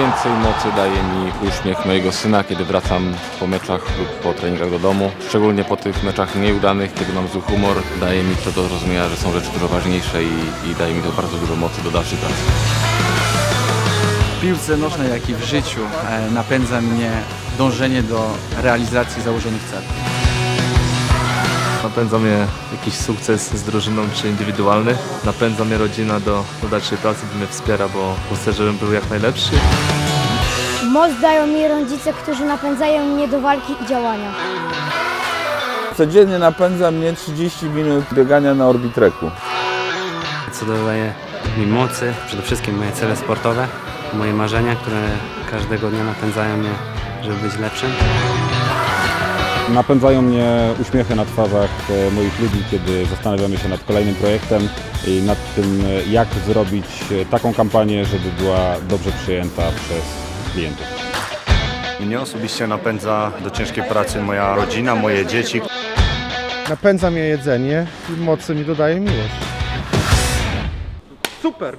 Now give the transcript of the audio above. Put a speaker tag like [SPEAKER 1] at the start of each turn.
[SPEAKER 1] Najwięcej mocy daje mi uśmiech mojego syna, kiedy wracam po meczach lub po treningach do domu. Szczególnie po tych meczach nieudanych, kiedy mam zły humor, daje mi to do zrozumienia, że są rzeczy dużo ważniejsze i, i daje mi to bardzo dużo mocy do dalszej pracy.
[SPEAKER 2] W piłce nożnej, jak i w życiu e, napędza mnie dążenie do realizacji założonych celów.
[SPEAKER 3] Napędza mnie jakiś sukces z drużyną czy indywidualny. Napędza mnie rodzina do, do dalszej pracy, bo mnie wspiera, bo bo chcę, żebym był jak najlepszy.
[SPEAKER 4] Moc dają mi rodzice, którzy napędzają mnie do walki i działania.
[SPEAKER 5] Codziennie napędza mnie 30 minut biegania na orbitreku.
[SPEAKER 6] co dodaje mi mocy, przede wszystkim moje cele sportowe, moje marzenia, które każdego dnia napędzają mnie, żeby być lepszym.
[SPEAKER 7] Napędzają mnie uśmiechy na twarzach e, moich ludzi, kiedy zastanawiamy się nad kolejnym projektem i nad tym, e, jak zrobić e, taką kampanię, żeby była dobrze przyjęta przez klientów.
[SPEAKER 8] Mnie osobiście napędza do ciężkiej pracy moja rodzina, moje dzieci.
[SPEAKER 9] Napędza mnie jedzenie i mocy mi dodaje miłość.
[SPEAKER 2] Super!